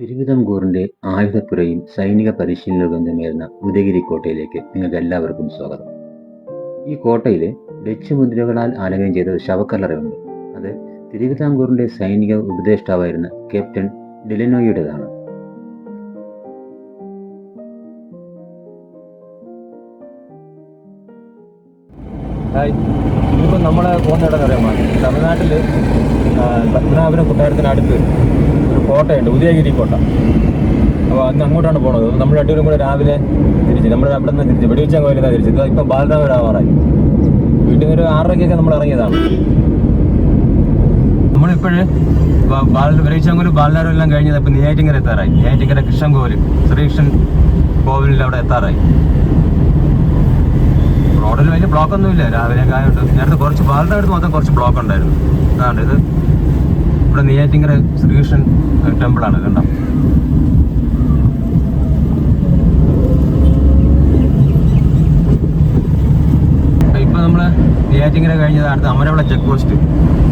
തിരുവിതാംകൂറിന്റെ ആയുധപ്പുരയും സൈനിക പരിശീലന കേന്ദ്രമായിരുന്ന ഉദയഗിരി കോട്ടയിലേക്ക് നിങ്ങൾക്ക് എല്ലാവർക്കും സ്വാഗതം. ഈ കോട്ടയിൽ ഡച്ച് മുദ്രകളാൽ ആലങ്കനം ചെയ്ത ഒരു ശവക്കല്ലറയുണ്ട്. അത് തിരുവിതാംകൂറിന്റെ സൈനിക ഉപദേഷ്ടാവായിരുന്ന ക്യാപ്റ്റൻ ഡിലനോയുടേതാണ് ഇപ്പം നമ്മൾ പോകുന്ന ഇടം അറിയാമോ തമിഴ്നാട്ടിൽ പത്മനാഭപുരം കൊട്ടാരത്തിനടുത്ത് കോട്ടയുണ്ട് ഉദയഗിരി കോട്ട. അപ്പോൾ അന്ന് അങ്ങോട്ടാണ് പോണത്. നമ്മൾ രണ്ടുപേരും കൂടെ രാവിലെ തിരിച്ച് നമ്മൾ അവിടെ നിന്ന് തിരിച്ച് വെടിവെച്ചാൽ കോയിലാണ് തിരിച്ച്. ഇത് ഇപ്പം ബാലരാമരാവാറായി വീട്ടിൽ നിന്ന് ഒരു ആറരയ്ക്കൊക്കെ നമ്മൾ ഇറങ്ങിയതാണ്. നമ്മളിപ്പോഴ് ബാല വെളിച്ചാങ്കൂര് ബാലനാരം എല്ലാം കഴിഞ്ഞത് ഇപ്പം നെയ്യാറ്റിങ്കര എത്താറായി. നെയ്യാറ്റിങ്കര കൃഷ്ണൻ കോവിൽ ശ്രീകൃഷ്ണൻ കോവിലിൽ അവിടെ എത്താറായി. റോഡിൽ വലിയ ബ്ലോക്കൊന്നുമില്ല രാവിലെ ആയതുകൊണ്ട് നേരത്തെ കുറച്ച് ബാലിന്റെ അടുത്ത് മൊത്തം കുറച്ച് ബ്ലോക്ക് ഉണ്ടായിരുന്നു. അതാണ് ഇത്. ഇവിടെ നെയ്യാറ്റിങ്കര ശ്രീകൃഷ്ണൻ ടെമ്പിൾ ആണ് കണ്ടോ? ഇപ്പം നമ്മൾ നമ്മൾ നെയ്യാറ്റിങ്കര കഴിഞ്ഞത് അടുത്ത് Amaravila check post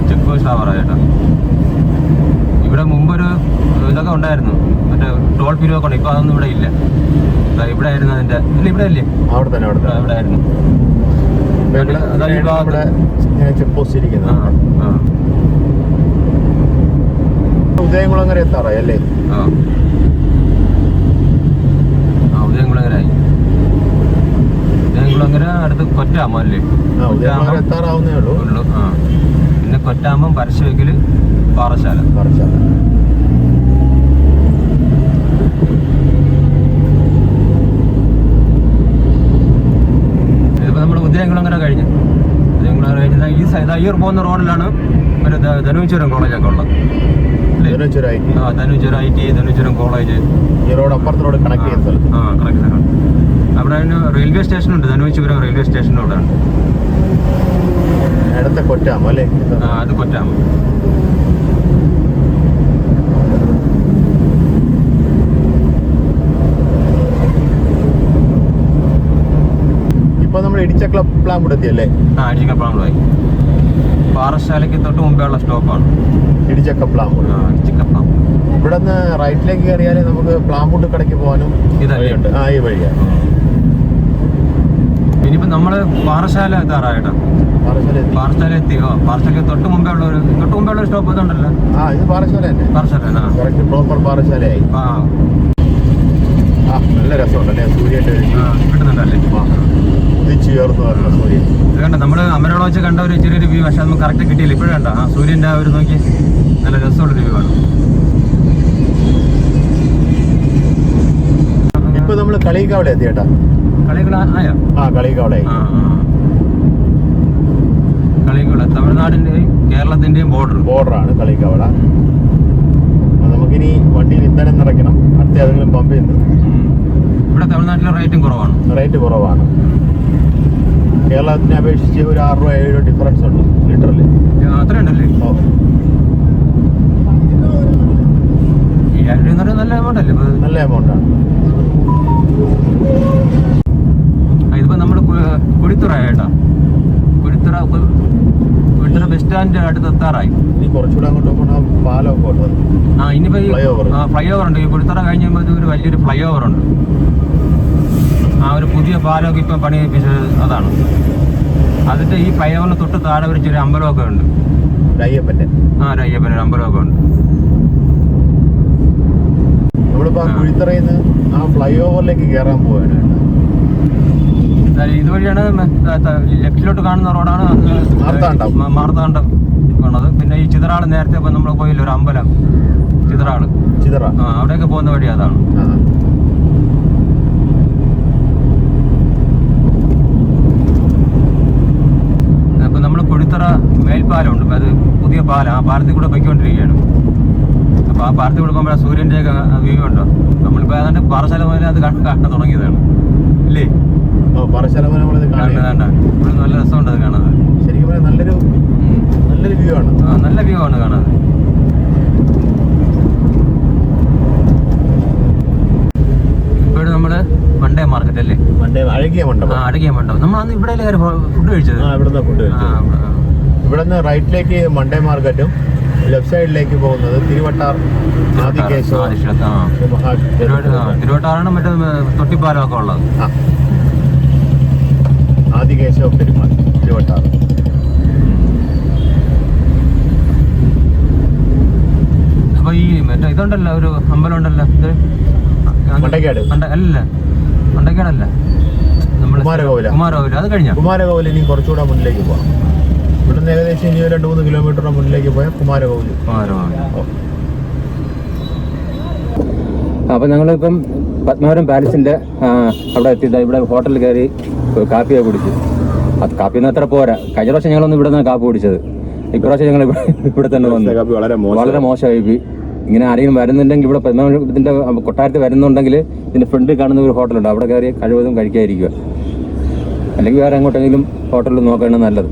check post ആവാറാ ചേട്ടാ. ഇവിടെ മുമ്പൊരു ഇതൊക്കെ ഉണ്ടായിരുന്നു. മറ്റേ ടോൾ പിരിവൊക്കെ ഉണ്ട്. ഇപ്പൊ അതൊന്നും ഇവിടെ ഇല്ല. ഇവിടെ ആയിരുന്നു അതിന്റെ ഇല്ല ഇവിടെ അല്ലേ അവിടെ തന്നെ അവിടെ ഇവിടെ ആയിരുന്നു ചെക്ക് പോസ്റ്റ് ഇരിക്കുന്നത്. ആ, ഉദയംകുളങ്ങര എത്താറായി അല്ലേ? ആ. ആ, ഉദയംകുളങ്ങരായി ഉദയംകുളങ്ങര അടുത്ത് കൊറ്റാമോ അല്ലേ? ഉദയംകുളങ്ങര എത്താറാവുന്നേ ഉള്ളൂ. ഉള്ളു. ആ. പിന്നെ കൊറ്റാമ്പം പരശുവെക്കൽ പാറശാല പാറശാല ഇതിപ്പോ നമ്മൾ ഉദയംകുളങ്ങര ഉദയംകുളങ്ങര കഴിഞ്ഞ. ഈ ഈ പോകുന്ന റോഡിലാണ് ഒരു ധനുചുരം കോളേജൊക്കെ ഉള്ളത്. Dhanuvachapuram I T. Dhanuvachapuram college ഈ റോഡ് അപ്പുറത്തെ റോഡ് കണക്ട് ചെയ്യുന്ന സ്ഥലത്ത്. ആ കറക്റ്റ് അവിടെ അതിന് റെയിൽവേ സ്റ്റേഷൻ ഉണ്ട് ധനുവച്ചപുരം റെയിൽവേ സ്റ്റേഷൻ അവിടെ ഉണ്ട് ഇടത്തെ കൊറ്റാമോ അല്ലേ? ആ അത് കൊറ്റാമ ഇപ്പൊ നമ്മൾ കൂടെ എത്തിയല്ലേ ആ അടിച്ചിക്കപ്പാളമായി പാറശാലയ്ക്ക് തൊട്ട് മുമ്പേ ഉള്ള സ്റ്റോപ്പാണ്. ഇടിച്ചക്ക പ്ലാൻ ആ അടിച്ചിക്കപ്പാം ഇവിടെ നിന്ന് റൈറ്റിലേക്ക് കയറിയാലേ നമുക്ക് പ്ലാമ്പുട്ട് കടയ്ക്ക് പോകാനും ഇതുണ്ട് ആ ഈ വഴിയാണ് ഇനിയിപ്പോ നമ്മൾ പാറശാല എത്താറായിട്ടാ പാറശാല എത്തി. പാറശാല ഓ പാറശാലയ്ക്ക് തൊട്ട് മുമ്പേ ഉള്ള ഒരു തൊട്ട് മുമ്പേ ഉള്ള സ്റ്റോപ്പ് ഇതുണ്ടല്ലോ. ആ ഇത് പാറശാല തന്നെ. പാറശാല കറക്റ്റ് പ്രോപ്പർ പാറശാലയായി. ആ. നല്ല രസമുണ്ടല്ലേ? ആ, കിട്ടുന്നുണ്ടല്ലേ? ആ. ഉദിച്ചുയർന്നു വരുന്ന സൂര്യൻ കണ്ട നമ്മൾ അമരോളം വെച്ച് കണ്ട ഒരു ചെറിയൊരു വ്യൂ പക്ഷെ നമുക്ക് കറക്റ്റ് കിട്ടിയില്ല. ഇപ്പോഴും കണ്ട ആ സൂര്യന്റെ ആ ഒരു നോക്കി നല്ല രസമുള്ളൊരു വ്യൂ ആണ്. ഇപ്പൊ നമ്മൾ കളിക്കാവളെ എത്തി ആയോ? ആ കളിക്കാവളായി ആ തമിഴ്നാടിന്റെയും കേരളത്തിന്റെയും ബോർഡർ ബോർഡറാണ് കളിക്കാവള അപ്പൊ നമുക്കിനി വണ്ടിയിൽ ഇന്ധനം നിറയ്ക്കണം. അടുത്ത ഏതെങ്കിലും പമ്പിൽ നിന്ന് ഇവിടെ തമിഴ്നാട്ടിലെ റേറ്റും കുറവാണ്. റേറ്റ് കുറവാണ്. കേരളത്തിനെ അപേക്ഷിച്ച് ഒരു ആറ് രൂപ ഏഴ് രൂപ ഡിഫറൻസ് ഉണ്ട് ലിറ്ററിൽ അത്ര അത്രയുണ്ടല്ലേ ഓ. രൂപ നല്ല എമൗണ്ട് അല്ലേ? നല്ല എമൗണ്ട് ആണ്. ഇതിപ്പോ നമ്മുടെ കുടിത്തുറ കേട്ടോ കുടിത്തുറ കുടിത്തുറ ബസ് സ്റ്റാൻഡ് അടുത്ത് എത്താറായി. ഇനി കുറച്ചുകൂടെ അങ്ങോട്ട് പോകണം പാലമൊക്കെ ആ ഇനിയിപ്പോ ഈ Flyover. ഫ്ലൈ ഓവർ ഉണ്ട്. ഈ കുടിത്തുറ കഴിഞ്ഞ ഒരു വലിയൊരു ഫ്ലൈ ഓവർ ഉണ്ട്. ആ ഒരു പുതിയ പാലമൊക്കെ ഇപ്പം പണിയിപ്പിച്ചത് അതാണ്. അതിന്റെ ഈ ഫ്ലൈ തൊട്ട് താഴെ ഒരു ചെറിയ അമ്പലമൊക്കെ ഉണ്ട്. അയ്യപ്പന്റെ ആ ഒരു അയ്യപ്പന്റെ ഒരു അമ്പലമൊക്കെ ഉണ്ട്. ആ ആ. കുഴിത്തറയിൽ നിന്ന് ആ ഫ്ലൈ ഓവറിലേക്ക് കയറാൻ പോവാണ് ഇതുവഴിയാണ് ലെഫ്റ്റിലോട്ട് കാണുന്ന റോഡാണ് മാർത്താണ്ടം പോണത് പിന്നെ ഈ ചിതറാൾ നേരത്തെ നമ്മൾ പോയില്ല ഒരു അമ്പലം. ചിതറാൾ ചിതറ ആ അവിടെയൊക്കെ പോകുന്ന വഴി അതാണ് ആ അപ്പൊ നമ്മൾ കുഴിത്തറ മേൽപ്പാലം ഉണ്ട് അത് പുതിയ പാലം. ആ പാലത്തിൽ കൂടെ പൊയ്ക്കൊണ്ടിരിക്കുകയാണ്. അപ്പോൾ ആ പാലത്തിൽ കൂടെ പോകുമ്പോൾ സൂര്യന്റെ ഒക്കെ വ്യൂ ഉണ്ടോ നമ്മളിപ്പോൾ ഏതാണ്ട് പാറശാല മുതലേ അത് കണ്ട് കാണാൻ തുടങ്ങിയതാണ്. ഇല്ലേ? നമ്മളിത് ഇവിടെ നല്ല രസമുണ്ട് അത് കാണാൻ. ശരിക്കും പറഞ്ഞാൽ നല്ലൊരു. നല്ലൊരു വ്യൂ ആണ്. ആ, നല്ല വ്യൂ ആണ് കാണാൻ. ഇപ്പോഴും മണ്ടേ മാർക്കറ്റ് അല്ലേ? മണ്ടേ അഴകിയ ആ മണ്ഡപം അടക്കിയ നമ്മൾ അന്ന് ഇവിടെ ഫുഡ് കഴിച്ചത്? ആ ഇവിടുന്ന് ഫുഡ് ആ, കഴിച്ചു ഇവിടെ, നിന്ന് റൈറ്റിലേക്ക് മണ്ടേ മാർക്കറ്റും ലെഫ്റ്റ് സൈഡിലേക്ക് പോകുന്നത് തിരുവട്ടാർ തിരുവട്ടാറാണ് മറ്റേ തൊട്ടിപ്പാലമൊക്കെ ഉള്ളത്. ആ. ആദികേശവ പെരുമാൾ തിരുവട്ടാർ. അപ്പൊ ഈ മറ്റേ ഇതുണ്ടല്ലോ ഒരു അമ്പലം ഉണ്ടല്ലോ ഇത്? മണ്ടക്കാട്. അല്ലല്ല മണ്ടക്കാടല്ല. കുമാരകോവില. കുമാരകോവില അത് കഴിഞ്ഞ? കുമാരകോവിൽ ഇനി കുറച്ചുകൂടെ മുന്നിലേക്ക് പോകാം ഇവിടുന്ന് ഏകദേശം ഇനി രണ്ട് മൂന്ന് കിലോമീറ്ററിന് മുന്നിലേക്ക് പോയ കുമാരകോവിൽ. അപ്പൊ ഞങ്ങളിപ്പം പത്മനാഭപുരം പാലസിന്റെ അവിടെ എത്തി ഇവിടെ ഹോട്ടലിൽ കയറി കാപ്പിയൊക്കെ കുടിച്ചു. അത് കാപ്പി ഒന്നും അത്ര പോരാ. കഴിഞ്ഞ പ്രാവശ്യം ഞങ്ങളൊന്നും ഇവിടെ നിന്ന് കാപ്പി കുടിച്ചത്. ഇപ്രാവശ്യം ഞങ്ങൾ ഇവിടെ തന്നെ വന്നു. കാപ്പി വളരെ മോശമായി പോയി ഇങ്ങനെ ആരെങ്കിലും വരുന്നുണ്ടെങ്കിൽ ഇവിടെ പത്മനാഭപുരത്തിന്റെ കൊട്ടാരത്തിൽ വരുന്നുണ്ടെങ്കിൽ ഇതിന്റെ ഫ്രണ്ടിൽ കാണുന്ന ഒരു ഹോട്ടലുണ്ട്. അവിടെ കയറി കഴിവതും കഴിക്കാതിരിക്കുക. അല്ലെങ്കിൽ വേറെ എങ്ങോട്ടെങ്കിലും ഹോട്ടലിൽ നോക്കുകയാണ് നല്ലത്.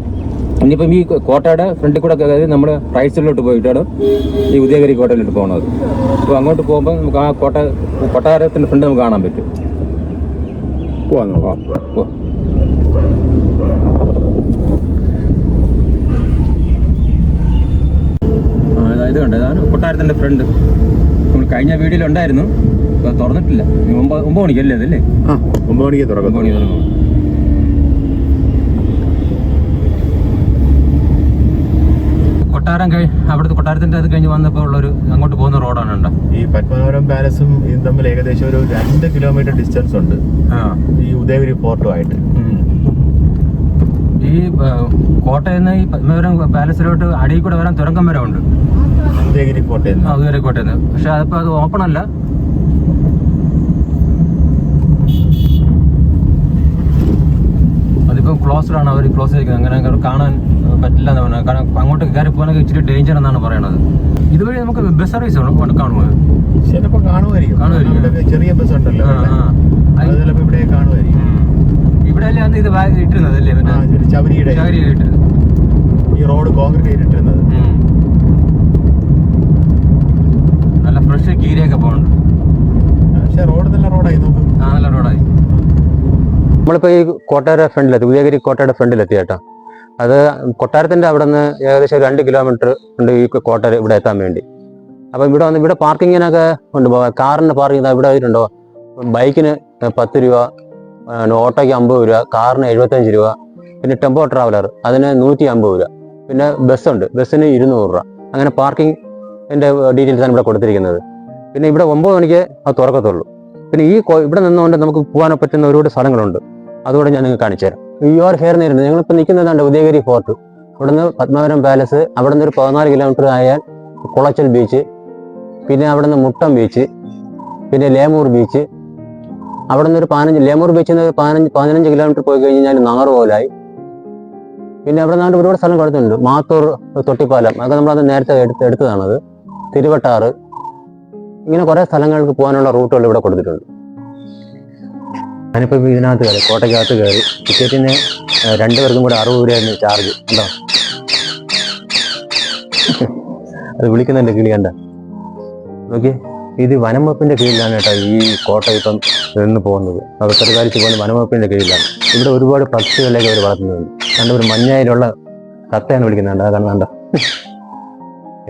ഇനിയിപ്പം ഈ കോട്ടയുടെ ഫ്രണ്ടിൽ കൂടെ കയറി നമ്മൾ റൈറ്റ്സിലോട്ട് പോയിട്ടാണ് ഈ ഉദയഗിരി കോട്ടയിലോട്ട് പോകുന്നത് അപ്പോൾ അങ്ങോട്ട് പോകുമ്പോൾ നമുക്ക് ആ കോട്ട കൊട്ടാരത്തിന്റെ ഫ്രണ്ട് നമുക്ക് കാണാൻ പറ്റും. പോവാം ഇതാ ഇതാണ് കൊട്ടാരത്തിന്റെ ഫ്രണ്ട് നമ്മൾ കഴിഞ്ഞ ഇപ്പൊ തുറന്നിട്ടില്ല. ഒമ്പത് ഒമ്പത് മണിക്കല്ലേ അതല്ലേ? ഒമ്പത് മണിക്ക് ഒമ്പത് തുറക്കും. കൊട്ടാരം കഴി അവിടുത്തെ കൊട്ടാരത്തിന്റെ അത് കഴിഞ്ഞ് വന്നപ്പോൾ ഉള്ളൊരു അങ്ങോട്ട് പോകുന്ന റോഡാണ് ഉണ്ട് ഈ പത്മനാഭപുരം പാലസും ഇതും തമ്മിൽ ഏകദേശം ഒരു രണ്ട് കിലോമീറ്റർ ഡിസ്റ്റൻസ് ഉണ്ട്. ഈ ഉദയഗിരി ഫോർട്ടുമായിട്ട്. ഈ കോട്ടയിൽ നിന്ന് ഈ പത്മനാഭപുരം പാലസിലോട്ട് അടിയിൽ കൂടെ വരാൻ തുരങ്കം വരെ ഉണ്ട്. ഉദയഗിരി കോട്ടയിൽ നിന്ന്. ഉദയഗിരി കോട്ടയിൽ നിന്ന്. പക്ഷെ അതിപ്പോ അത് ഓപ്പൺ അല്ല. അതിപ്പോ ക്ലോസ്ഡ് ആണ് അവർ ക്ലോസ് ചെയ്തിരിക്കുന്നത് അങ്ങനെ അങ്ങ് കാണാൻ പറ്റില്ല എന്ന് പറഞ്ഞാൽ കാരണം അങ്ങോട്ട് കയറി പോകാനൊക്കെ ഇച്ചിരി ഡേഞ്ചർ എന്നാണ് പറയണത്. ഇതുവഴി നമുക്ക് ബസ് സർവീസ് കാണുമോ? ചിലപ്പോൾ കാണുമായിരിക്കും. കാണുമായിരിക്കും. ചെറിയ ബസ് ഉണ്ടല്ലോ. അത് ഇവിടെ കാണുമായിരിക്കും. ഇവിടെ അല്ലേ അന്ന് ഇത് ബാഗ് ഇട്ടിരുന്നത് അല്ലേ? ഒരു ചവരിയുടെ ചാകരി ഈ റോഡ് കോൺക്രീറ്റ് ചെയ്തിട്ടിരുന്നത് നല്ല ഫ്രഷ് കീരിയൊക്കെ പോകുന്നുണ്ട് പക്ഷെ റോഡ് നല്ല റോഡായി നോക്കും. ആ നല്ല റോഡായി. നമ്മളിപ്പോൾ ഈ കോട്ടയുടെ ഫ്രണ്ടിലെത്തി ഉദയഗിരി കോട്ടയുടെ ഫ്രണ്ടിലെത്തി കേട്ടോ അത് കൊട്ടാരത്തിന്റെ അവിടെ നിന്ന് ഏകദേശം രണ്ട് കിലോമീറ്റർ ഉണ്ട് ഈ കോട്ട ഇവിടെ എത്താൻ വേണ്ടി. അപ്പം ഇവിടെ വന്ന് ഇവിടെ പാർക്കിങ്ങിനൊക്കെ ഉണ്ട്. കാറിന്റെ പാർക്കിംഗ് ഇവിടെ ആയിട്ടുണ്ടോ? ബൈക്കിന് പത്ത് രൂപ ഓട്ടോയ്ക്ക് അമ്പത് രൂപ കാറിന് എഴുപത്തഞ്ച് രൂപ പിന്നെ ടെമ്പോ ട്രാവലർ അതിന് നൂറ്റി അമ്പത് രൂപ പിന്നെ ബസ്സുണ്ട്. ബസ്സിന് ഇരുന്നൂറ് രൂപ. അങ്ങനെ പാർക്കിംഗ് എന്റെ ഡീറ്റെയിൽസ് ആണ് ഇവിടെ കൊടുത്തിരിക്കുന്നത്. പിന്നെ ഇവിടെ ഒമ്പത് മണിക്ക് അത് തുറക്കത്തുള്ളൂ. പിന്നെ ഈ ഇവിടെ നിന്നുകൊണ്ട് നമുക്ക് പോകാൻ പറ്റുന്ന ഒരുപാട് സ്ഥലങ്ങളുണ്ട്. അതുകൂടെ ഞാൻ നിങ്ങൾക്ക് കാണിച്ചു തരാം. ഈ ഹെയർ നേരുന്നത് ഞങ്ങളിപ്പോൾ നിൽക്കുന്നതാണ് ഉദയഗിരി ഫോർട്ട് ഇവിടുന്ന് പത്മനാഭപുരം പാലസ് അവിടെ നിന്ന് ഒരു പതിനാല് കിലോമീറ്റർ ആയാൽ കുളച്ചൽ ബീച്ച് പിന്നെ അവിടെ നിന്ന് മുട്ടം ബീച്ച് പിന്നെ ലേമൂർ ബീച്ച് അവിടെ നിന്ന് ഒരു പതിനഞ്ച് ലേമൂർ ബീച്ചിൽ നിന്ന് ഒരു പതിനഞ്ച് പതിനഞ്ച് കിലോമീറ്റർ പോയി കഴിഞ്ഞാൽ നാറുപോലായി പിന്നെ അവിടെ നിന്ന് ഒരുപാട് സ്ഥലം കൊടുത്തിട്ടുണ്ട്. മാത്തൂർ തൊട്ടിപ്പാലം അതൊക്കെ നമ്മളത് നേരത്തെ എടുത്ത് എടുത്തതാണത്. തിരുവട്ടാറ്. ഇങ്ങനെ കുറേ സ്ഥലങ്ങൾക്ക് പോകാനുള്ള റൂട്ടുകൾ ഇവിടെ കൊടുത്തിട്ടുണ്ട്. ഞാനിപ്പോൾ ഇതിനകത്ത് കയറി കോട്ടയ്ക്കകത്ത് കയറി. ടിക്കറ്റിന് രണ്ട് പേർക്കും കൂടെ അറുപത് രൂപയായിരുന്നു ചാർജ്. ഉണ്ടോ അത് വിളിക്കുന്നുണ്ട് കിളി കണ്ട. നോക്കി ഇത് വനംവപ്പിന്റെ കീഴിലാണ് കേട്ടോ ഈ കോട്ട ഇപ്പം നിന്ന് പോകുന്നത്. അത് പരിപാലിച്ച് പോകുന്നത് വനംവപ്പിന്റെ കീഴിലാണ്. ഇവിടെ ഒരുപാട് പക്ഷികളെയൊക്കെ അവർ വളർത്തുന്നുണ്ട്. കണ്ട ഒരു മഞ്ഞയിലുള്ള കത്തയാണ് വിളിക്കുന്നുണ്ട് അത് കണ്ട?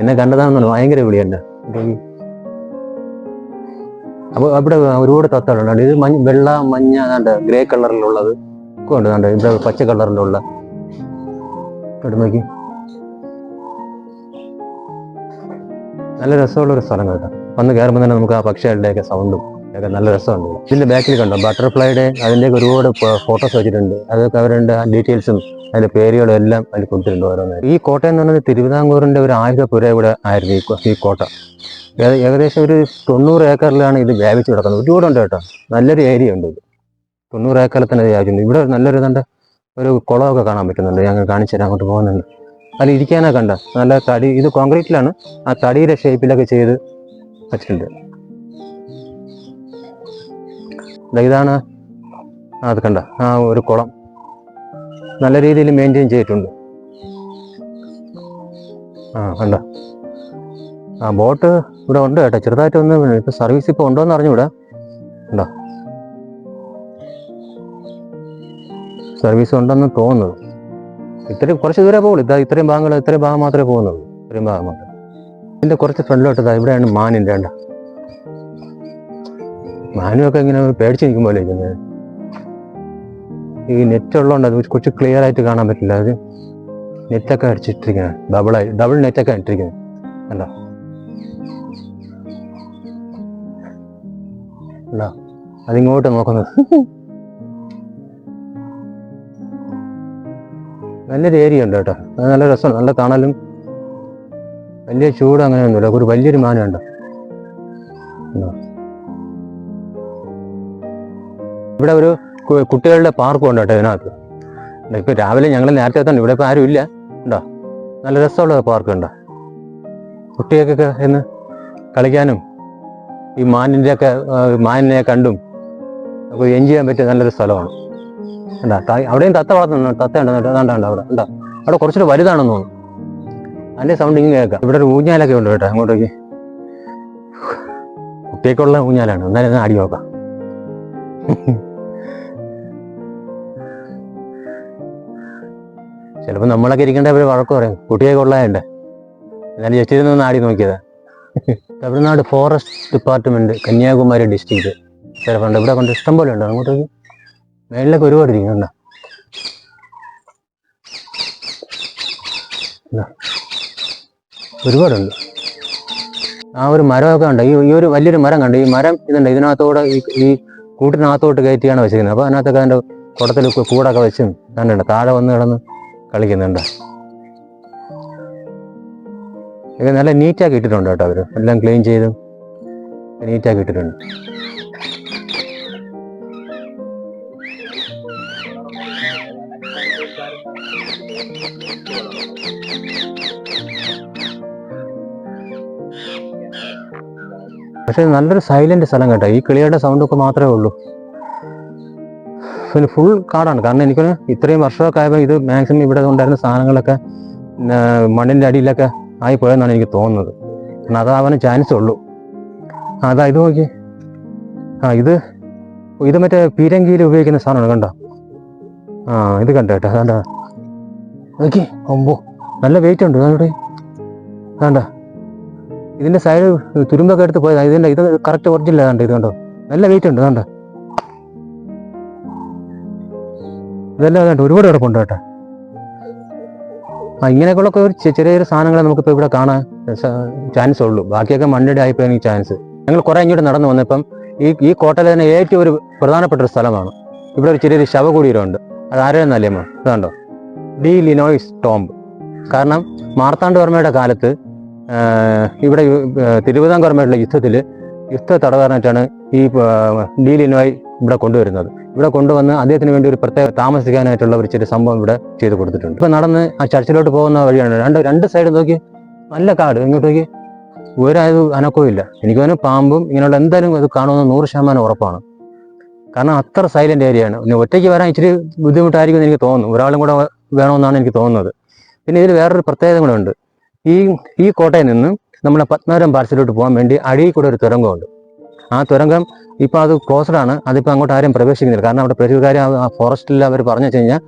എന്നെ കണ്ടതാണെന്നുള്ളത് ഭയങ്കര വിളിയുണ്ട് അപ്പോൾ അവിടെ ഒരുപാട് തത്തകളുണ്ട്. ഇത് മഞ്ഞ വെള്ള മഞ്ഞ അതാണ്ട് ഗ്രേ കളറിലുള്ളത് ഒക്കെ ഉണ്ട്. കണ്ടോ ഇവിടെ പച്ച കളറിലുള്ള. നോക്കി. നല്ല രസമുള്ള ഒരു സ്ഥലം കേട്ടോ. വന്ന് കയറുമ്പോൾ തന്നെ നമുക്ക് ആ പക്ഷികളുടെയൊക്കെ സൗണ്ടും ഒക്കെ നല്ല രസമുണ്ട്. ഇതിന്റെ ബാക്കിൽ കണ്ടോ? ബട്ടർഫ്ലൈയുടെ അതിന്റെയൊക്കെ ഒരുപാട് ഫോട്ടോസ് വെച്ചിട്ടുണ്ട്. അതൊക്കെ അവരുടെ ഡീറ്റെയിൽസും അതിന്റെ പേരുകളും എല്ലാം അതിൽ കൊടുത്തിട്ടുണ്ട് ഓരോന്ന്. ഈ കോട്ട എന്ന് പറയുന്നത് തിരുവിതാംകൂറിന്റെ ഒരു ആയുധപുര ഇവിടെ ആയിരുന്നു ഈ കോട്ട. ഏകദേശം ഒരു തൊണ്ണൂറ് ഏക്കറിലാണ് ഇത് വ്യാപിച്ച് കിടക്കുന്നത്. ഒരുപാടുണ്ട് കേട്ടോ. നല്ലൊരു ഏരിയ ഉണ്ട് ഇത്. തൊണ്ണൂറ് ഏക്കറിൽ തന്നെ വ്യാപിച്ചിട്ടുണ്ട്. ഇവിടെ നല്ലൊരു ഇതുണ്ട്. ഒരു കുളമൊക്കെ കാണാൻ പറ്റുന്നുണ്ട്. ഞങ്ങൾ കാണിച്ചു തരാം അങ്ങോട്ട് പോകുന്നുണ്ട്. അതിൽ ഇരിക്കാനാ കണ്ട. നല്ല തടി ഇത് കോൺക്രീറ്റിലാണ്. ആ തടിയുടെ ഷേപ്പിലൊക്കെ ചെയ്ത് വെച്ചിട്ടുണ്ട്. ഇതാണ്. അത് കണ്ട. ആ ഒരു കുളം. നല്ല രീതിയിൽ മെയിന്റെയിൻ ചെയ്തിട്ടുണ്ട്. ആ കണ്ട. ആ ബോട്ട് ഇവിടെ ഉണ്ട് കേട്ടോ. ചെറുതായിട്ട് ഒന്ന് ഇപ്പൊ സർവീസ് ഇപ്പൊ ഉണ്ടോന്ന് അറിഞ്ഞൂടെ ഉണ്ടോ? സർവീസ് ഉണ്ടെന്ന് തോന്നുന്നു. ഇത്രയും കുറച്ച് ദൂരെ പോകുള്ളൂ ഇതാ ഇത്രയും ഭാഗങ്ങൾ ഇത്രയും ഭാഗം മാത്രമേ പോകുന്നുള്ളൂ. ഇത്രയും ഭാഗം മാത്രം. ഇതിന്റെ കുറച്ച് ഫ്രണ്ടിലോട്ട് ഇതാ ഇവിടെയാണ് മാനിന്റെ വേണ്ട മാനുമൊക്കെ ഇങ്ങനെ പേടിച്ച് നിൽക്കും പോലെ ഇരിക്കുന്നത് ഈ നെറ്റ് ഉള്ളതുകൊണ്ട് അത് കുറച്ച് ക്ലിയർ ആയിട്ട് കാണാൻ പറ്റില്ല. അത് നെറ്റൊക്കെ അടിച്ചിട്ടിരിക്കുന്നത് ഡബിളായി ഡബിൾ നെറ്റൊക്കെ ഇട്ടിരിക്കുന്നത് കണ്ടോ? കണ്ടോ അതിങ്ങോട്ട് നോക്കുന്നത്. നല്ലൊരു ഏരിയ ഉണ്ട് കേട്ടോ. നല്ല രസം നല്ല തണലും. വലിയ ചൂട് അങ്ങനെ അങ്ങനെയൊന്നുമില്ല. ഒരു വലിയൊരു മാനുണ്ട്. ഉണ്ട് ഇവിടെ ഒരു കുട്ടികളുടെ പാർക്കും ഉണ്ട് കേട്ടോ ഇതിനകത്ത്. ഇപ്പൊ രാവിലെ ഞങ്ങൾ നേരത്തെ തന്നെ ഇവിടെ ഇപ്പൊ ആരും ഇല്ല. ഉണ്ടോ? നല്ല രസമുള്ള പാർക്ക് ഉണ്ടോ? കുട്ടികൾക്കൊക്കെ എന്ന് കളിക്കാനും ഈ മാനിന്റെ ഒക്കെ മാനിനെ കണ്ടും ഒക്കെ എൻജോയ് ചെയ്യാൻ പറ്റിയ നല്ലൊരു സ്ഥലമാണ്. ഉണ്ടാ അവിടെയും തത്ത വളർത്തുന്നു തത്ത ഉണ്ട് ഉണ്ട് അവിടെ ഉണ്ടോ അവിടെ കുറച്ചുകൂടെ വലുതാണെന്ന് തോന്നുന്നു. അതിന്റെ സൗണ്ട് ഇങ്ങനെ കേൾക്കാം. ഇവിടെ ഒരു ഊഞ്ഞാലൊക്കെ ഉണ്ട് കേട്ടോ അങ്ങോട്ടേക്ക്. കുട്ടിയൊക്കെയുള്ള ഊഞ്ഞാലാണ് എന്നാലും ആടി നോക്കാം. ചിലപ്പോൾ നമ്മളൊക്കെ ഇരിക്കേണ്ട അവർ വഴക്ക് പറയും കുട്ടിയൊക്കെ ഉള്ളതുണ്ട് എന്നാലും ജസ്റ്റ് ഇരുന്ന് ആടി നോക്കിയതാ. Tamil Nadu forest department Kanyakumari district ചിലപ്പോൾ ഇവിടെ കൊണ്ട് ഇഷ്ടം പോലെ ഉണ്ട്. അങ്ങോട്ടേക്ക് മേളിലൊക്കെ ഒരുപാട് ഇരിക്കുന്നുണ്ട്. ഒരുപാടുണ്ട് ആ ഒരു മരമൊക്കെ ഉണ്ട് ഈ ഈ ഒരു വലിയൊരു മരം കണ്ട്? ഈ മരം ഇതുണ്ട്. ഇതിനകത്തോടെ ഈ ഈ കൂട്ടിനകത്തോട്ട് കയറ്റിയാണ് വെച്ചിരിക്കുന്നത്. അപ്പോൾ അതിനകത്തൊക്കെ അതിന്റെ കുടത്തിൽ കൂടൊക്കെ വെച്ചും കണ്ടുണ്ട് താഴെ വന്ന് കിടന്ന് കളിക്കുന്നുണ്ട്. ഇത് നല്ല നീറ്റാക്കി ഇട്ടിട്ടുണ്ട് കേട്ടോ അവർ എല്ലാം ക്ലീൻ ചെയ്തും നീറ്റാക്കി ഇട്ടിട്ടുണ്ട്. പക്ഷെ നല്ലൊരു സൈലന്റ് സ്ഥലം കേട്ടോ. ഈ കിളിയുടെ സൗണ്ട് ഒക്കെ മാത്രമേ ഉള്ളൂ. പിന്നെ ഫുൾ കാടാണ്. കാരണം എനിക്ക് ഇത്രയും വർഷമൊക്കെ ആയപ്പോൾ ഇത് മാക്സിമം ഇവിടെ ഉണ്ടായിരുന്ന സാധനങ്ങളൊക്കെ മണ്ണിന്റെ അടിയിലൊക്കെ ആയി പോയെന്നാണ് എനിക്ക് തോന്നുന്നത്. കാരണം അതാവാൻ ചാൻസ് ഉള്ളൂ. അതാ ഇത് നോക്കി ആ ഇത് ഇത് മറ്റേ പീരങ്കിയിൽ ഉപയോഗിക്കുന്ന സാധനമാണ് കണ്ടോ? ആ ഇത് കണ്ടോ കേട്ടോ? കണ്ട നോക്കി ഒമ്പോ നല്ല വെയിറ്റ് ഉണ്ട്. അവിടെ കണ്ട? ഇതിന്റെ സൈഡ് തുരുമ്പൊക്കെ എടുത്ത് പോയതാ. ഇതിന്റെ ഇത് കറക്റ്റ് ഒറിജിനൽ കണ്ടോ? ഇത് കണ്ടോ? നല്ല വെയിറ്റ് ഉണ്ട്. കണ്ടോ? ഇതെല്ലാം കണ്ടോ? ഒരുപാട് കിടപ്പുണ്ട് കേട്ടോ. ഇങ്ങനെയൊക്കെയുള്ള ഒരു ചെറിയൊരു ചെറിയ ചെറിയ സാധനങ്ങൾ നമുക്കിപ്പോൾ ഇവിടെ കാണാൻ ചാൻസ് ഉള്ളൂ. ബാക്കിയൊക്കെ മണ്ണിടെ ആയിപ്പോയി ചാൻസ് ഞങ്ങൾ കുറെ ഇങ്ങോട്ട് നടന്നു വന്നപ്പം ഈ ഈ കോട്ടയിലെ തന്നെ ഏറ്റവും ഒരു പ്രധാനപ്പെട്ട ഒരു സ്ഥലമാണ്. ഇവിടെ ഒരു ചെറിയൊരു ശവകുടീരമുണ്ട്. അത് ആരെയെന്നല്ലേ ഇതുണ്ടോ ഡി ലിനോയിസ് ടോംബ്. കാരണം മാർത്താണ്ഡവർമ്മയുടെ കാലത്ത് ഇവിടെ ആ, യുദ്ധത്തിൽ യുദ്ധ തടവുകാരനായിട്ടാണ് ഈ ഡി ലിനോയ് ഇവിടെ കൊണ്ടുവരുന്നത്. ഇവിടെ കൊണ്ടുവന്ന് അദ്ദേഹത്തിന് വേണ്ടി ഒരു പ്രത്യേക താമസിക്കാനായിട്ടുള്ള ഒരു ചെറിയ സംഭവം ഇവിടെ ചെയ്തു കൊടുത്തിട്ടുണ്ട്. ഇപ്പൊ നടന്ന് ആ ചർച്ചിലോട്ട് പോകുന്ന വഴിയാണ്. രണ്ട് രണ്ട് സൈഡ് നോക്കി നല്ല കാട്. ഇങ്ങോട്ട് നോക്കി ഒരായത് അനക്കവും ഇല്ല എനിക്ക് തോന്നുന്നു പാമ്പും ഇങ്ങനെയുള്ള എന്തായാലും അത് കാണുമെന്ന് നൂറ് ശതമാനം ഉറപ്പാണ്. കാരണം അത്ര സൈലന്റ് ഏരിയയാണ് പിന്നെ ഒറ്റയ്ക്ക് വരാൻ ഇച്ചിരി ബുദ്ധിമുട്ടായിരിക്കും എന്ന് എനിക്ക് തോന്നുന്നു. ഒരാളും കൂടെ വേണമെന്നാണ് എനിക്ക് തോന്നുന്നത്. പിന്നെ ഇതിൽ വേറൊരു പ്രത്യേകത കൂടെ ഉണ്ട്. ഈ ഈ കോട്ടയിൽ നിന്ന് നമ്മുടെ പത്മനാഭം പാർസലോട്ട് പോകാൻ വേണ്ടി അടിയിൽ കൂടെ ഒരു തുരങ്കമുണ്ട് ആ തുരങ്കം ഇപ്പോൾ അത് ക്ലോസ്ഡ് ആണ്. അതിപ്പോൾ അങ്ങോട്ട് ആരും പ്രവേശിക്കുന്നില്ല. കാരണം അവിടെ പ്രതികാർ ആ ഫോറസ്റ്റിൽ അവർ പറഞ്ഞു വെച്ച് കഴിഞ്ഞാൽ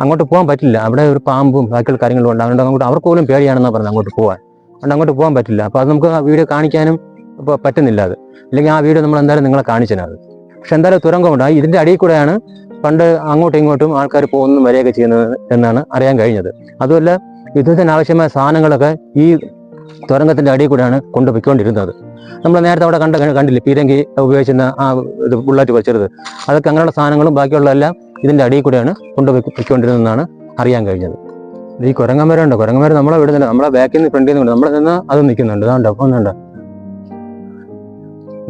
അങ്ങോട്ട് പോകാൻ പറ്റില്ല. അവിടെ ഒരു പാമ്പും ബാക്കിയുള്ള കാര്യങ്ങളും ഉണ്ട്. അതുകൊണ്ട് അങ്ങോട്ട് അവർക്ക് പോലും പേടിയാണെന്നാണ് പറഞ്ഞത് അങ്ങോട്ട് പോകാൻ അതുകൊണ്ട് അങ്ങോട്ട് പോകാൻ പറ്റില്ല. അപ്പോൾ അത് നമുക്ക് ആ വീഡിയോ കാണിക്കാനും ഇപ്പോൾ പറ്റുന്നില്ല അത്. അല്ലെങ്കിൽ ആ വീഡിയോ നമ്മൾ എന്തായാലും നിങ്ങളെ കാണിച്ചത് പക്ഷെ എന്തായാലും തുരങ്കം ഉണ്ടായി ഇതിന്റെ അടിയിൽ കൂടെയാണ് പണ്ട് അങ്ങോട്ടും ഇങ്ങോട്ടും ആൾക്കാർ പോകുന്നതും വരികയൊക്കെ ചെയ്യുന്നത് എന്നാണ് അറിയാൻ കഴിഞ്ഞത്. അതുമല്ല യുദ്ധത്തിന് ആവശ്യമായ സാധനങ്ങളൊക്കെ ഈ തുരങ്കത്തിന്റെ അടിയിൽ കൂടെയാണ് കൊണ്ടുപോയിക്കൊണ്ടിരുന്നത് നമ്മൾ നേരത്തെ അവിടെ കണ്ട കണ്ടില്ലേ? പീരങ്കി ഉപയോഗിച്ചിരുന്ന ആ ഇത് ബുള്ളറ്റ് വെച്ചത് അതൊക്കെ അങ്ങനെയുള്ള സാധനങ്ങളും ബാക്കിയുള്ള എല്ലാം ഇതിന്റെ അടിയിൽ കൂടെയാണ് കൊണ്ടുപോയിക്കൊണ്ടിരുന്നതെന്നാണ് അറിയാൻ കഴിഞ്ഞത്. ഈ കുരങ്ങന്മാരം ഉണ്ട് കുരങ്ങന്മാർ നമ്മളെ വിടുന്നില്ല. നമ്മളെ ബാക്കിൽ നിന്ന് ഫ്രണ്ടിൽ നിന്ന് നമ്മളെ നിന്ന് അത് നിൽക്കുന്നുണ്ട്. അതുകൊണ്ട് അപ്പം ഒന്നുണ്ട്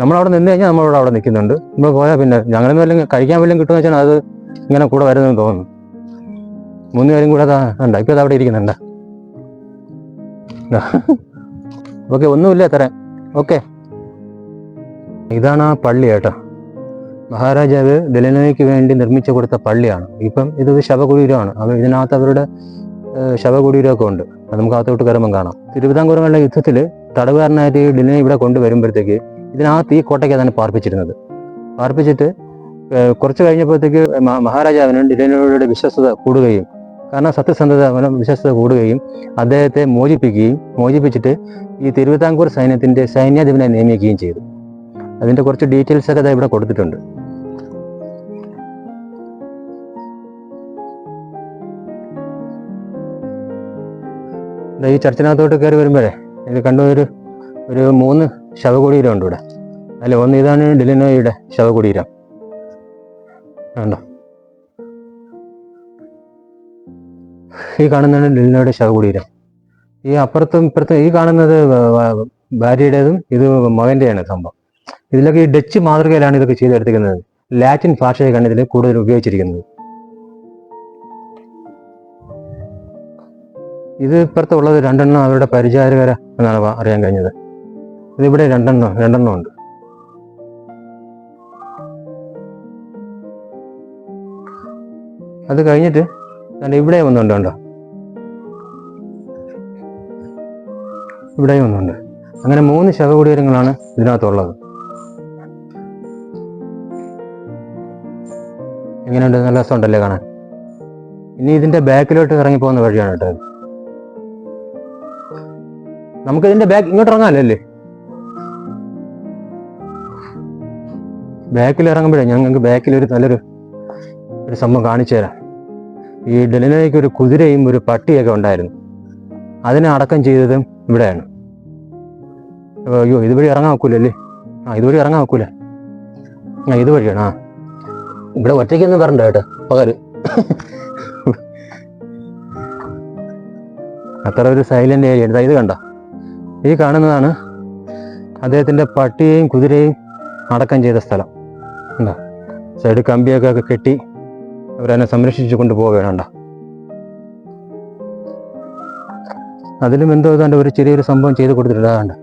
നമ്മളവിടെ നിന്ന് കഴിഞ്ഞാൽ നമ്മളവിടെ അവിടെ നിൽക്കുന്നുണ്ട്. നമ്മൾ പോയാൽ പിന്നെ ഞങ്ങളൊന്നും വല്ലതും കഴിക്കാൻ വല്ലതും കിട്ടുമെന്ന് വെച്ചാൽ അത് ഇങ്ങനെ കൂടെ വരുന്നെന്ന് തോന്നുന്നു. മൂന്ന് പേരും കൂടെ അതാ ഇപ്പം ഇപ്പൊ അവിടെ ഇരിക്കുന്നുണ്ട്. ഓക്കെ ഒന്നുമില്ല തരാൻ ഓക്കെ. ഇതാണ് ആ പള്ളി കേട്ടോ. മഹാരാജാവ് ഡെലിനോയ്ക്ക് വേണ്ടി നിർമ്മിച്ചു കൊടുത്ത പള്ളിയാണ്. ഇപ്പം ഇതൊരു ശവകുടീരമാണ്. അവർ ഇതിനകത്ത് അവരുടെ ശവകുടീരമൊക്കെ ഉണ്ട്. നമുക്ക് അകത്തോട്ട് കയറുമ്പം കാണാം. തിരുവിതാംകൂറുകളുടെ യുദ്ധത്തിൽ തടവുകാരനായിട്ട് ഈ ഡിലിനെ ഇവിടെ കൊണ്ടുവരുമ്പോഴത്തേക്ക് ഇതിനകത്ത് ഈ കോട്ടയ്ക്കാണ് പാർപ്പിച്ചിരുന്നത്. പാർപ്പിച്ചിട്ട് കുറച്ച് കഴിഞ്ഞപ്പോഴത്തേക്ക് മഹാരാജാവിനും മഹാരാജാവിന് വിശ്വസത കൂടുകയും കാരണം സത്യസന്ധത മൂലം വിശ്വസ്തത കൂടുകയും അദ്ദേഹത്തെ മോചിപ്പിക്കുകയും മോചിപ്പിച്ചിട്ട് ഈ തിരുവിതാംകൂർ സൈന്യത്തിന്റെ സൈന്യാധിപനെ നിയമിക്കുകയും ചെയ്തു. അതിന്റെ കുറച്ച് ഡീറ്റെയിൽസ് ഒക്കെ ഇവിടെ കൊടുത്തിട്ടുണ്ട്. ഈ ചർച്ചിനകത്തോട്ട് കയറി വരുമ്പോഴേ ഇത് കണ്ടു? ഒരു ഒരു മൂന്ന് ശവകുടീരം ഉണ്ട് ഇവിടെ. അല്ല ഒന്ന് ഇതാണ് ഡിലിനോയുടെ ശവകുടീരം. കണ്ടോ? ഈ കാണുന്നതാണ് ഡിലിനോയുടെ ശവകുടീരം. ഈ അപ്പുറത്തും ഇപ്പുറത്തും ഈ കാണുന്നത് ഭാര്യയുടേതും ഇത് മകന്റെയാണ് സംഭവം. ഇതിലൊക്കെ ഈ ഡച്ച് മാതൃകയിലാണ് ഇതൊക്കെ ചെയ്തെടുത്തിരിക്കുന്നത്. ലാറ്റിൻ ഭാഷയൊക്കെയാണ് ഇതിൽ കൂടുതൽ ഉപയോഗിച്ചിരിക്കുന്നത്. ഇത് ഇപ്പുറത്ത് ഉള്ളത് രണ്ടെണ്ണം അവരുടെ പരിചാരകര എന്നാണ് അറിയാൻ കഴിഞ്ഞത്. ഇതിവിടെ രണ്ടെണ്ണം രണ്ടെണ്ണം ഉണ്ട്. അത് കഴിഞ്ഞിട്ട് ദാണ്ടെ ഇവിടെ ഒന്നുണ്ട് കണ്ടോ? ഇവിടെയും ഒന്നുണ്ട് അങ്ങനെ മൂന്ന് ശവകുടീരങ്ങളാണ് ഇതിനകത്തുള്ളത്. എങ്ങനെയുണ്ട്? നല്ല രസമുണ്ടല്ലേ കാണാൻ? ഇനി ഇതിന്റെ ബാക്കിലോട്ട് ഇറങ്ങി പോകുന്ന വഴിയാണ് കേട്ടോ നമുക്ക് ഇതിന്റെ ബാക്ക് ഇങ്ങോട്ട് ഇറങ്ങാമല്ലേ ബാക്കിൽ ഇറങ്ങുമ്പോഴേ ഞങ്ങൾക്ക് ബാക്കിൽ ഒരു നല്ലൊരു ഒരു സംഭവം കാണിച്ചു തരാം. ഈ ഡെലിനോയ്ക്ക് ഒരു കുതിരയും ഒരു പട്ടിയൊക്കെ ഉണ്ടായിരുന്നു. അതിനെ അടക്കം ചെയ്തതും ഇവിടെയാണ്. അയ്യോ ഇതുവഴി ഇറങ്ങാൻ ആ ഇതുവഴി ഇറങ്ങാൻ വെക്കൂല ആ ഇതുവഴിയാണ് ആ. ഇവിടെ ഒറ്റയ്ക്കൊന്നും വരണ്ട കേട്ടോ പകൽ. അത്ര ഒരു സൈലന്റ് ഏരിയ. ഇത് കണ്ട. ഈ കാണുന്നതാണ് അദ്ദേഹത്തിന്റെ പട്ടിയെയും കുതിരയും അടക്കം ചെയ്ത സ്ഥലം. എന്താ സൈഡ് കമ്പിയൊക്കെ കെട്ടി അവരതിനെ സംരക്ഷിച്ചു കൊണ്ടുപോകേണ്ട കണ്ടോ? അതിലും എന്തോ ഏതാണ്ട് ഒരു ചെറിയൊരു സംഭവം ചെയ്ത് കൊടുത്തിട്ടുണ്ട്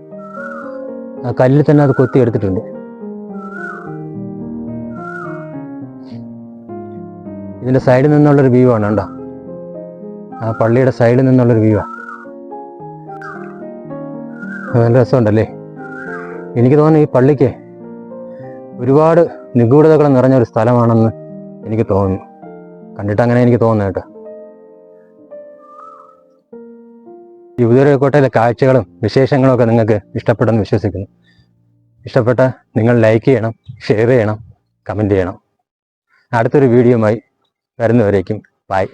ആ കല്ലിൽ തന്നെ അത് കൊത്തി എടുത്തിട്ടുണ്ട്. ഇതിന്റെ സൈഡിൽ നിന്നുള്ളൊരു വ്യൂ ആണ് കണ്ടോ? ആ പള്ളിയുടെ സൈഡിൽ നിന്നുള്ളൊരു വ്യൂ ആണ് നല്ല രസമുണ്ടല്ലേ? എനിക്ക് തോന്നുന്നു ഈ പള്ളിക്ക് ഒരുപാട് നിഗൂഢതകൾ നിറഞ്ഞ ഒരു സ്ഥലമാണെന്ന് എനിക്ക് തോന്നുന്നു. കണ്ടിട്ട് അങ്ങനെ എനിക്ക് തോന്നുന്നു കേട്ടോ. ഈ ഉദയകോട്ടയിലെ കാഴ്ചകളും വിശേഷങ്ങളും ഒക്കെ നിങ്ങൾക്ക് ഇഷ്ടപ്പെട്ടെന്ന് വിശ്വസിക്കുന്നു. ഇഷ്ടപ്പെട്ട നിങ്ങൾ ലൈക്ക് ചെയ്യണം ഷെയർ ചെയ്യണം കമന്റ് ചെയ്യണം. അടുത്തൊരു വീഡിയോയുമായി വരുന്നവരേക്കും ബൈ